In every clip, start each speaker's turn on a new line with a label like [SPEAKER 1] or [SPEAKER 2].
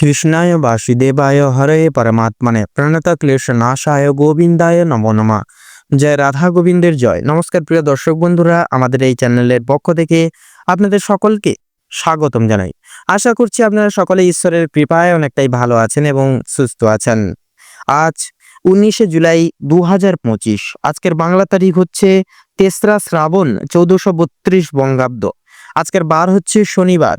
[SPEAKER 1] কৃষ্ণায় বাসুদেবায় হরে পরমাত্মনে প্রণত ক্লেশ নাশায় গোবিন্দায় নম নমা জয় রাধা গোবিন্দের জয় নমস্কার প্রিয় দর্শক বন্ধুরা আমাদের এই চ্যানেলের পক্ষ থেকে আপনাদের সকলকে স্বাগতম জানাই। আশা করছি আপনারা সকলে ঈশ্বরের কৃপায় অনেকটাই ভালো আছেন এবং সুস্থ আছেন। আজ উনিশে জুলাই দু হাজার পঁচিশ, আজকের বাংলা তারিখ হচ্ছে তেসরা শ্রাবণ চৌদ্দশো বত্রিশ বঙ্গাব্দ। আজকের বার হচ্ছে শনিবার।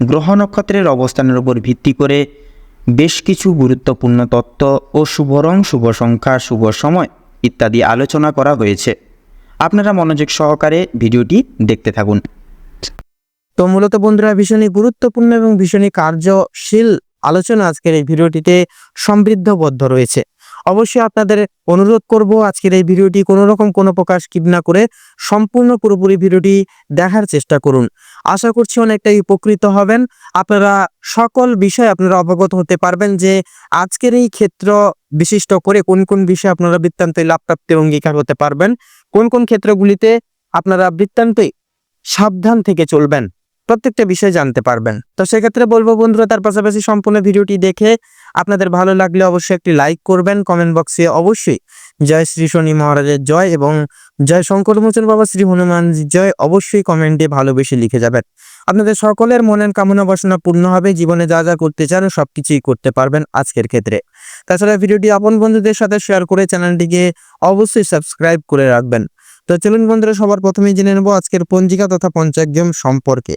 [SPEAKER 1] গ্রহ নক্ষত্রের অবস্থানের উপর ভিত্তি করে বেশ কিছু গুরুত্বপূর্ণ তত্ত্ব ও শুভ রং শুভ সংখ্যা, শুভ সময় ইত্যাদি আলোচনা করা হয়েছে। আপনারা মনোযোগ সহকারে ভিডিওটি দেখতে থাকুন। তো মূলত বন্ধুরা, ভীষণই গুরুত্বপূর্ণ এবং ভীষণই কার্যশীল আলোচনা আজকের এই ভিডিওটিতে সমৃদ্ধবদ্ধ রয়েছে। অবশ্যই আপনাদের অনুরোধ করব আজকের এই ভিডিওটি কোনো রকম কোনো প্রকার স্কিপ না করে সম্পূর্ণ পুরোপুরি ভিডিওটি দেখার চেষ্টা করুন। আশা করছি অনেকটাই উপকৃত হবেন। আপনারা সকল বিষয় আপনারা অবগত হতে পারবেন যে আজকের এই ক্ষেত্র বিশিষ্ট করে কোন কোন বিষয়ে আপনারা বৃত্তান্তই লাভপ্রাপ্তি অঙ্গীকার হতে পারবেন, কোন কোন ক্ষেত্রগুলিতে আপনারা বৃত্তান্তই সাবধান থেকে চলবেন। প্রত্যেকটা বিষয় জানতে পারবেন। তো সেক্ষেত্রে বলব বন্ধুরা, তার পাশাপাশি সম্পূর্ণ ভিডিওটি দেখে আপনাদের ভালো লাগলে অবশ্যই একটি লাইক করবেন কমেন্ট বক্সে অবশ্যই জয় শ্রী শনি মহারাজের জয় এবং জয় শঙ্কর মোচন বাবা শ্রী হনুমানজি জয় অবশ্যই কমেন্টে ভালোবেসে লিখে যাবেন। আপনাদের সকলের মনের কামনা বাসনা পূর্ণ হবে, জীবনে যা যা করতে চান সব কিছুই করতে পারবেন আজকের ক্ষেত্রে। তাছাড়া ভিডিওটি আপন বন্ধুদের সাথে শেয়ার করে চ্যানেলটিকে অবশ্যই সাবস্ক্রাইব করে রাখবেন। তো চলুন বন্ধুরা, সবার প্রথমেই জেনে নেব আজকের পঞ্জিকা তথা পঞ্চাগ্যম সম্পর্কে।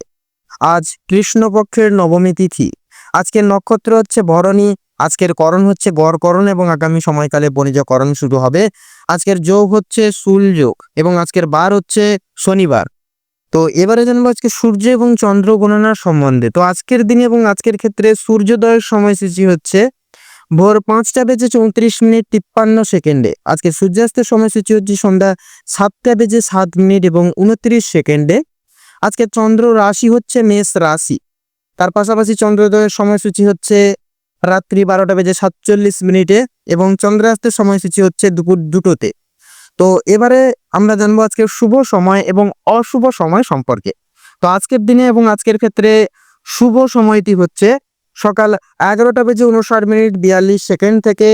[SPEAKER 1] আজ কৃষ্ণপক্ষের নবমী তিথি। আজকের নক্ষত্র হচ্ছে ভরণী, আজকের করণ হচ্ছে গড়করণ এবং আগামী সময়কালে বণিজকরণ শুরু হবে। আজকের যোগ হচ্ছে শুল যোগ এবং আজকের বার হচ্ছে শনিবার। তো এবারে জানব আজকে সূর্য এবং চন্দ্র গণনার সম্বন্ধে। তো আজকের দিনে এবং আজকের ক্ষেত্রে সূর্যোদয়ের সময়সূচি হচ্ছে ভোর পাঁচটা বেজে চৌত্রিশ মিনিট তিপ্পান্ন সেকেন্ডে। আজকে সূর্যাস্তের সময়সূচি হচ্ছে সন্ধ্যা সাতটা বেজে সাত মিনিট এবং উনত্রিশ সেকেন্ডে। আজকে চন্দ্র রাশি হচ্ছে মেষ রাশি। তার পাশাপাশি চন্দ্রোদয়ের সময়সূচি হচ্ছে রাত্রি বারোটা বেজে সাতচল্লিশ মিনিটে এবং চন্দ্রাস্তের সময়সূচি হচ্ছে দুপুর দুটোতে। তো এবারে আমরা জানব আজকের শুভ সময় এবং অশুভ সময় সম্পর্কে। তো আজকের দিনে এবং আজকের ক্ষেত্রে শুভ সময়টি হচ্ছে সকাল এগারোটা বেজে উনষাট মিনিট বিয়াল্লিশ সেকেন্ড থেকে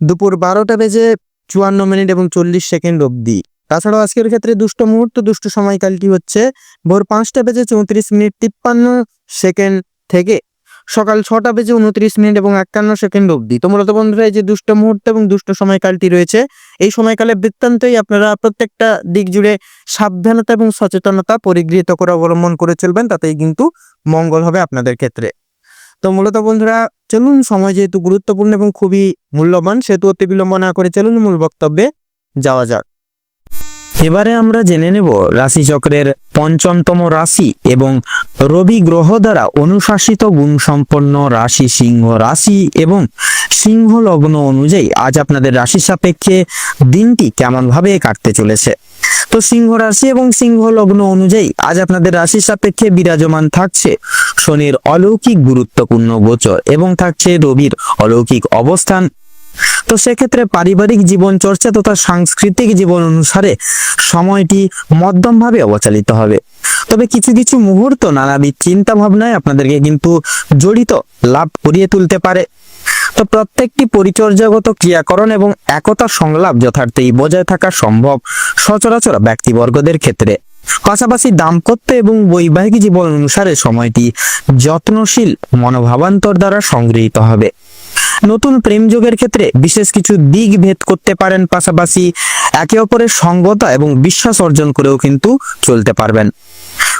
[SPEAKER 1] দুপুর বারোটা বেজে চুয়ান্ন মিনিট এবং চল্লিশ সেকেন্ড অবধি। তাছাড়াও আজকের ক্ষেত্রে দুষ্ট মুহূর্ত, দুষ্ট সময়কালটি হচ্ছে ভোর পাঁচটা বেজে চৌত্রিশ মিনিট তিপ্পান্ন সেকেন্ড থেকে সকাল ছটা বেজে উনত্রিশ মিনিট এবং একান্ন সেকেন্ড অবধি। তো মূলত বন্ধুরা, এই যে দুষ্ট মুহূর্ত এবং দুষ্ট সময়কালটি রয়েছে, এই সময়কালে বৃত্তান্তই আপনারা প্রত্যেকটা দিক জুড়ে সাবধানতা এবং সচেতনতা পরিগৃহীত করে অবলম্বন করে চলবেন, তাতেই কিন্তু মঙ্গল হবে আপনাদের ক্ষেত্রে। তো মূলত বন্ধুরা, চলুন, সময় যেহেতু গুরুত্বপূর্ণ এবং খুবই মূল্যবান, সেহেতু অতি বিলম্ব না করে চলুন মূল বক্তব্যে যাওয়া যাক। এবারে আমরা জেনে নেব রাশিচক্রের পঞ্চমতম রাশি এবং রবি গ্রহ দ্বারা অনুশাসিত গুণসম্পন্ন রাশি সিংহ রাশি এবং সিংহ লগ্ন অনুযায়ী আজ আপনাদের রাশি সাপেক্ষে দিনটি কেমন ভাবে কাটতে চলেছে। তো সিংহ রাশি এবং সিংহ লগ্ন অনুযায়ী আজ আপনাদের রাশি সাপেক্ষে বিরাজমান থাকছে শনির অলৌকিক গুরুত্বপূর্ণ গোচর এবং থাকছে রবির অলৌকিক অবস্থান তো সেক্ষেত্রে পারিবারিক জীবন চর্চা তথা সাংস্কৃতিক জীবন অনুসারে সময়টি মধ্যমভাবে অবচালিত হবে। তবে কিছু কিছু মুহূর্ত নানাবিধ চিন্তা ভাবনায় আপনাদেরকে কিন্তু জড়িত লাভ করিয়ে তুলতে পারে। তো প্রত্যেকটি পরিচর্যাগত ক্রিয়াকরণ এবং একতা সংলাপ যথার্থই বজায় থাকা সম্ভব সচরাচর ব্যক্তিবর্গদের ক্ষেত্রে। পাশাপাশি দাম্পত্য এবং বৈবাহিক জীবন অনুসারে সময়টি যত্নশীল মনোভাবান্তর দ্বারা সংগৃহীত হবে। নতুন প্রেম যোগের ক্ষেত্রে বিশেষ কিছু দিক ভেদ করতে পারেন পাশাপাশি একে অপরের সঙ্গতা এবং বিশ্বাস অর্জন করেও কিন্তু চলতে পারবেন।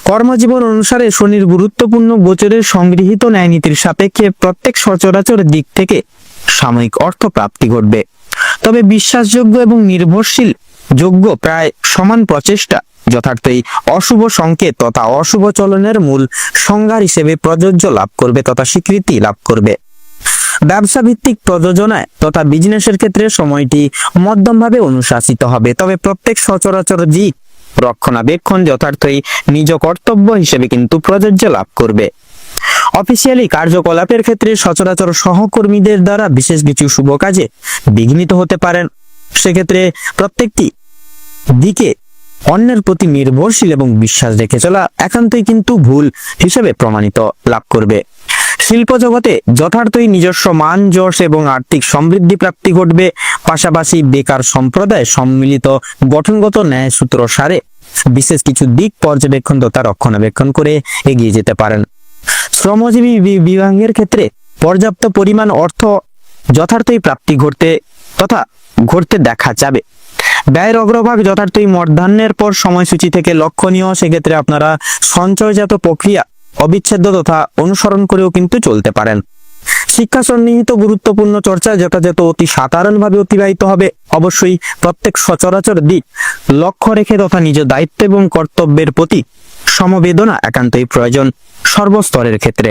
[SPEAKER 1] কর্মজীবন অনুসারে শনির গুরুত্বপূর্ণ গোচরের সংগৃহীত ন্যায়নীতির সাপেক্ষে প্রত্যেক সচরাচর দিক থেকে সাময়িক অর্থ প্রাপ্তি ঘটবে। তবে বিশ্বাসযোগ্য এবং নির্ভরশীল যোগ্য প্রায় সমান প্রচেষ্টা, যথার্থই অশুভ সংকেত তথা অশুভ চলনের মূল সংজ্ঞার হিসেবে প্রযোজ্য লাভ করবে তথা স্বীকৃতি লাভ করবে। ব্যবসা ভিত্তিক প্রযোজনায় তথা বিজনেসের ক্ষেত্রে সময়টি মধ্যমভাবে অনুশাসিত হবে। তবে প্রত্যেক সচরাচর দিক রক্ষণাবেক্ষণ যথার্থই নিজ কর্তব্য হিসেবে কিন্তু প্রযোজ্য লাভ করবে। অফিসিয়ালি কার্যকলাপের ক্ষেত্রে সচরাচর সহকর্মীদের দ্বারা বিশেষ কিছু শুভ কাজে বিঘ্নিত হতে পারেন। সেক্ষেত্রে প্রত্যেকটি দিকে অন্যের প্রতি নির্ভরশীল এবং বিশ্বাস রেখে চলা একান্তই কিন্তু ভুল হিসেবে প্রমাণিত লাভ করবে। শিল্প জগতে যথার্থই নিজস্ব মান, যশ এবং আর্থিক সমৃদ্ধি প্রাপ্তি ঘটবে। পাশাপাশি বেকার সম্প্রদায় সম্মিলিত গঠনগত ন্যায় সূত্র সারে বিশেষ কিছু দিক পর্যবেক্ষণ তথা রক্ষণাবেক্ষণ করে এগিয়ে যেতে পারেন। শ্রমজীবী বিভাগের ক্ষেত্রে পর্যাপ্ত পরিমাণ অর্থ যথার্থই প্রাপ্তি ঘটতে তথা ঘটতে দেখা যাবে। ব্যয়ের অগ্রভাগ যথার্থই মধ্যাহ্নের পর সময়সূচি থেকে লক্ষণীয়। সেক্ষেত্রে আপনারা সঞ্চয়জাত প্রক্রিয়া অবিচ্ছেদ্য তথা অনুসরণ করেও কিন্তু চলতে পারেন। শিক্ষা সন্নিহিত গুরুত্বপূর্ণ চর্চা যথাযথ অতি সাধারণভাবে অতিবাহিত হবে। অবশ্যই প্রত্যেক সচরাচর দিক লক্ষ্য রেখে তথা নিজ দায়িত্ব এবং কর্তব্যের প্রতি সমবেদনা একান্তই প্রয়োজন সর্বস্তরের ক্ষেত্রে।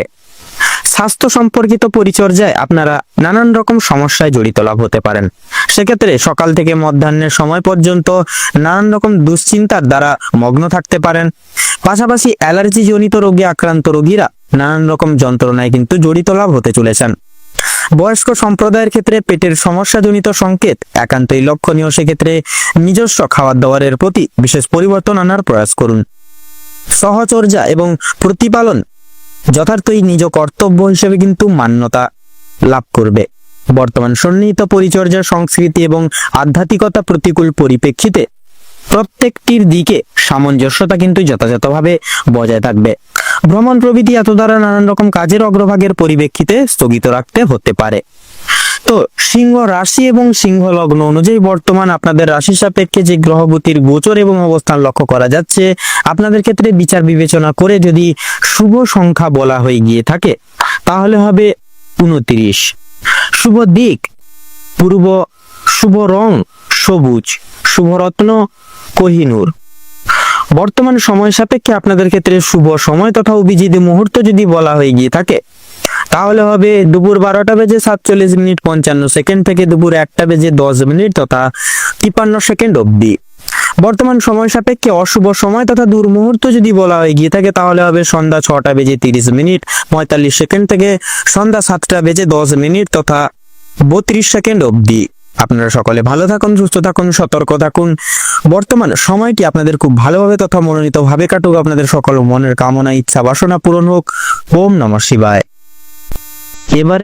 [SPEAKER 1] স্বাস্থ্য সম্পর্কিত পরিচর্যায় আপনারা নানান রকম সমস্যায় জড়িত লাভ হতে পারেন। সেক্ষেত্রে সকাল থেকে মধ্যাহ্নের সময় পর্যন্ত নানান রকম দুশ্চিন্তার দ্বারা মগ্ন থাকতে পারেন। পাশাপাশি অ্যালার্জি জনিত রোগে আক্রান্ত রোগীরা নানান রকম যন্ত্রণায় কিন্তু জড়িত লাভ হতে চলেছেন। বয়স্ক সম্প্রদায়ের ক্ষেত্রে পেটের সমস্যাজনিত সংকেত একান্তই লক্ষণীয়। সেক্ষেত্রে নিজস্ব খাবার দাবারের প্রতি বিশেষ পরিবর্তন আনার প্রয়াস করুন। সহচর্যা এবং প্রতিপালন যথার্থই নিজ কর্তব্য হিসেবে কিন্তু মান্যতা লাভ করবে। বর্তমান সন্নিহিত পরিচর্যা সংস্কৃতি এবং আধ্যাত্মিকতা প্রতিকূল পরিপ্রেক্ষিতে প্রত্যেকটির দিকে সামঞ্জস্যতা কিন্তু যথাযথভাবে বজায় থাকবে। ভ্রমণ প্রভৃতি এত দ্বারা নানান রকম কাজের অগ্রভাগের পরিপ্রেক্ষিতে স্থগিত রাখতে হতে পারে। তো সিংহ রাশি এবং সিংহ লগ্ন অনুযায়ী বর্তমান আপনাদের রাশি সাপেক্ষে যে গ্রহগতির গোচর এবং অবস্থান লক্ষ্য করা যাচ্ছে, আপনাদের ক্ষেত্রে বিচার বিবেচনা করে যদি শুভ সংখ্যা বলা হয়ে গিয়ে থাকে, তাহলে হবে উনত্রিশ। শুভ দিক, পূর্ব শুভ রং সবুজ শুভরত্ন কোহিনুর। বর্তমান সময় সাপেক্ষে আপনাদের ক্ষেত্রে শুভ সময় তথা অভিজিৎ মুহূর্ত যদি বলা হয়ে গিয়ে থাকে তাহলে হবে দুপুর বারোটা বেজে সাতচল্লিশ মিনিট পঞ্চান্ন সেকেন্ড থেকে দুপুর একটা বেজে দশ মিনিট তথা তিপ্পান্ন সেকেন্ড অবধি। বর্তমান সময় সাপেক্ষে অশুভ সময় তথা দুর্মুহূর্ত যদি বলা হয়ে, গিয়ে থাকে তাহলে হবে সন্ধ্যা ছটা বেজে তিরিশ মিনিট, পঁয়তাল্লিশ সেকেন্ড থেকে সন্ধ্যা সাতটা বেজে দশ মিনিট তথা বত্রিশ সেকেন্ড অবধি। আপনারা সকলে ভালো থাকুন, সুস্থ থাকুন, সতর্ক থাকুন। বর্তমান সময়টি আপনাদের খুব ভালোভাবে তথা মনোনীত ভাবে কাটুক। আপনাদের সকল মনের কামনা, ইচ্ছা, বাসনা পূরণ হোক। ওম নমঃ শিবায়। এবার